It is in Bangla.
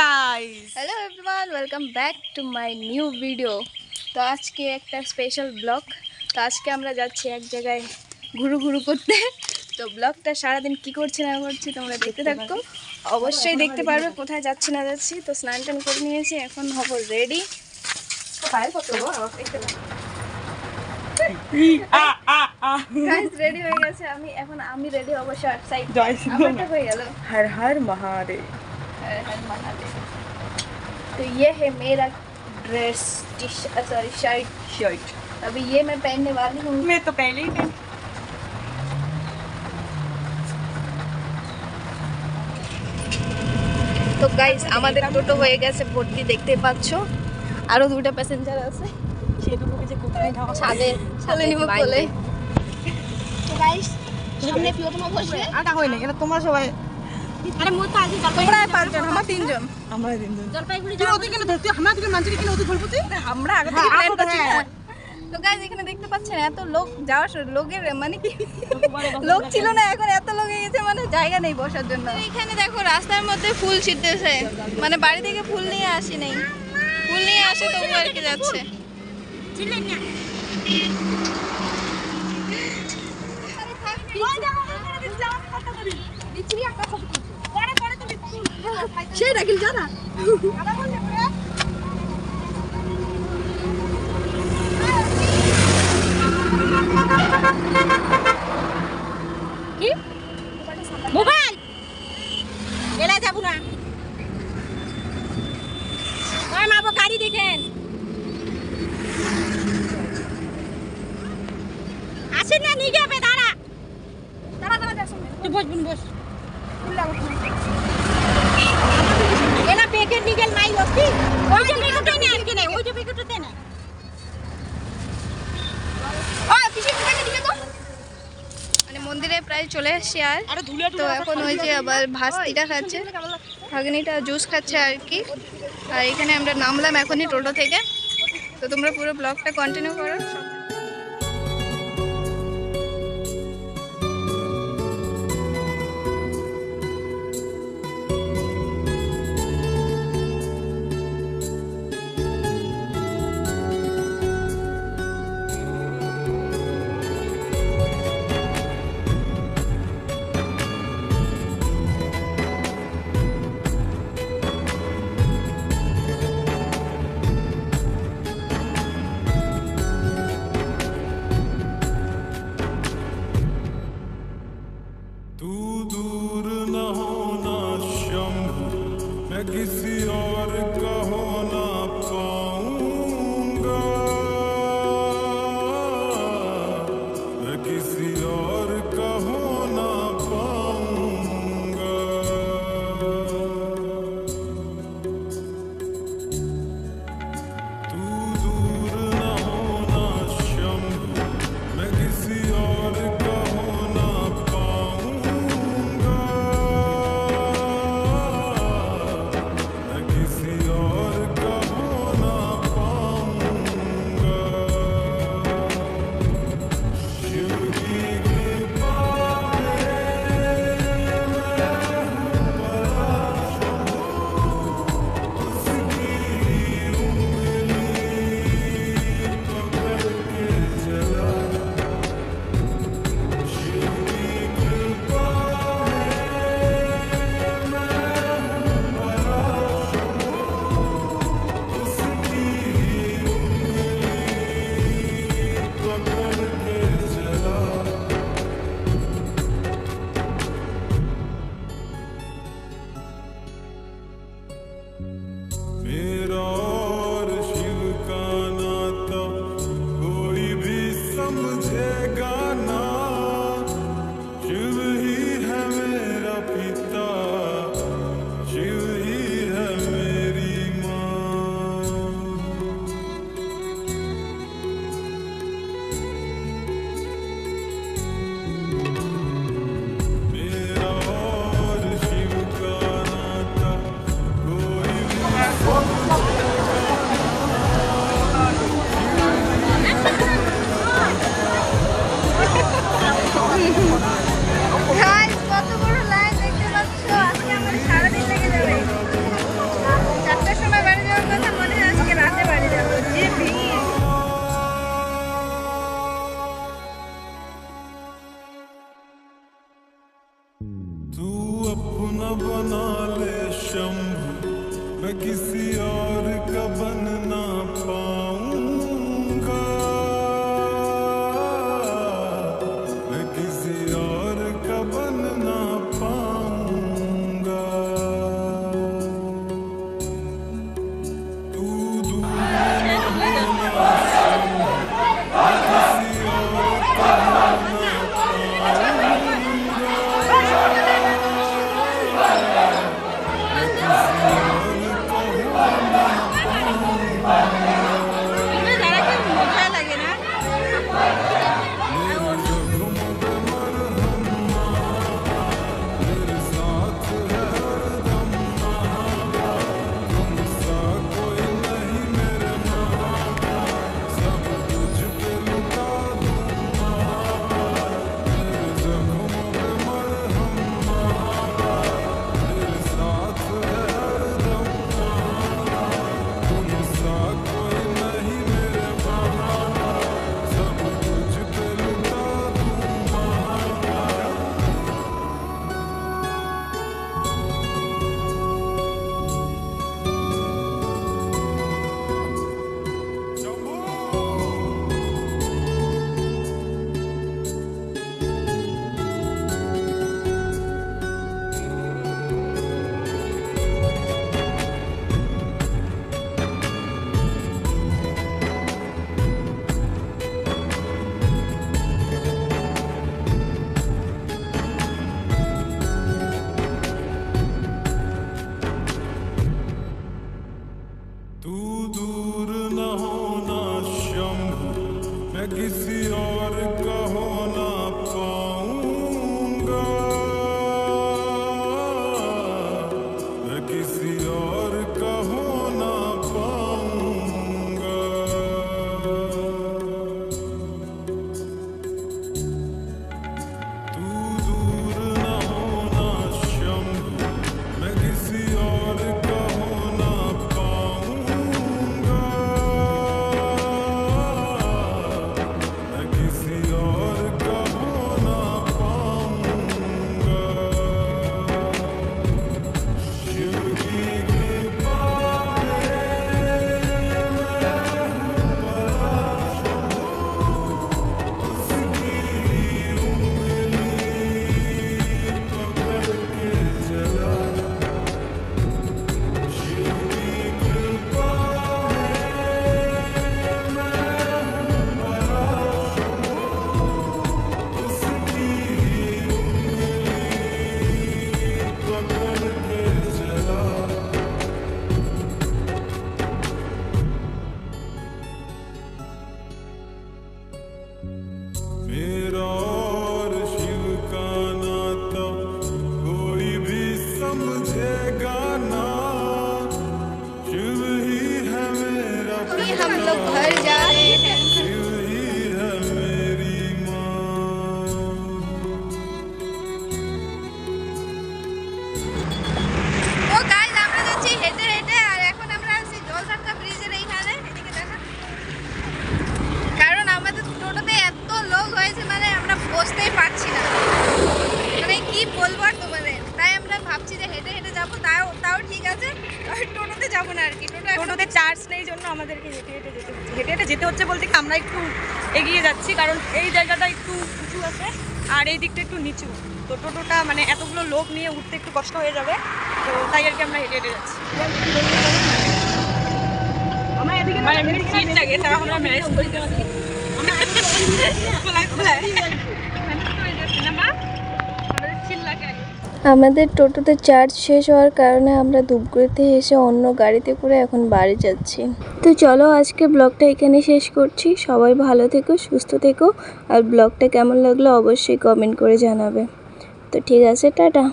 Guys hello everyone welcome back to my new video তো আজকে একটা স্পেশাল ব্লগ তো আজকে আমরা যাচ্ছি এক জায়গায় ঘুরু ঘুরু করতে। তো ব্লগটা সারাদিন কি করছি না করছি তোমরা দেখতে থাকো। অবশ্যই দেখতে পারবে কোথায় যাচ্ছি না যাচ্ছি। তো স্নান টান করে নিয়েছি এখন হব রেডি রেডি হয়ে গেছে। আমি এখন আমি রেডি অবশ্যই হয়ে গেল। হার হার মহাদেব। हर हर महादेव तो ये है मेरा ड्रेस सॉरी शर्ट शर्ट अभी ये मैं पहनने वाली हूँ मैं तो पहले ही पहन তো গাইস আমাদের টোটো হয়ে গেছে ভর্তি দেখতে পাচ্ছ আরো দুটো প্যাসেঞ্জার আছে সেটুকুকে যে কোথায় যাওয়া ছাদে চলে নিব বলে তো গাইস সামনে প্রিয়তমা বসবে আটা হয় না এটা তোমরা সবাই আরে মোর তো আজ তোমরা পাঁচজন আমার তিনজন। আমরা তিনজন। জলপাইগুড়ি তুই ওদের কেন ধরতে আমরা দুজন মানছি কেন ওদের গল্পতে আমরা আগে হ্যাঁ, থেকে প্ল্যান করছি হ্যাঁ। তো গাইস এখানে দেখতে পাচ্ছেন এত লোক যাওয়ার লোকের মানে কি? লোক ছিল না এখন এত লোক হয়ে গেছে মানে জায়গা নেই বসার জন্য। এখানে দেখো রাস্তার মধ্যে ফুল ছিটতেছে। মানে বাড়ি থেকে ফুল নিয়ে আসি নাই। ফুল নিয়ে আসে তবু আর কি যাচ্ছে। না। সেই রাখিল জানা কি? মোবাইল? এলা যাব না। ওই মাবো গাড়ি দেখেন। আসেন না নিয়ে যাবে দাঁড়া। দাঁড়া দাঁড়া যাস বস। এলা পেকেট নিগেল নাই ওই যে আর কি নাই ওই যে মানে মন্দিরে প্রায় চলে এসছি আর। তো এখন ওই যে আবার ভাস্তিটা খাচ্ছে। ভাগনিটা জুস খাচ্ছে আর কি। আর এখানে আমরা নামলাম এখনই টোটো থেকে। তো তোমরা পুরো ব্লগটা কন্টিনিউ করো Música तू अपना बना ले शंभू मैं किसी और का बनना पा Bye. যাচ্ছি কারণ এই জায়গাটা একটু উঁচু আছে আর এই দিকটা একটু নিচু। তো টোটোটা মানে এতগুলো লোক নিয়ে উঠতে একটু কষ্ট হয়ে যাবে তো তাই আর কি আমরা হেঁটে হেঁটে যাচ্ছি। আমরা এদিকে মানে আমরা ম্যানেজ করতে পারছি খোলা খোলায় আমাদের টোটোতে চার্জ শেষ হওয়ার কারণে আমরা ধূপগুড়িতে এসে অন্য গাড়িতে করে এখন বাড়ি যাচ্ছি। তো চলো আজকে ব্লগটা এখানে শেষ করছি। সবাই ভালো থেকো, সুস্থ থেকো। আর ব্লগটা কেমন লাগল অবশ্যই কমেন্ট করে জানাবে। তো ঠিক আছে, টাটা।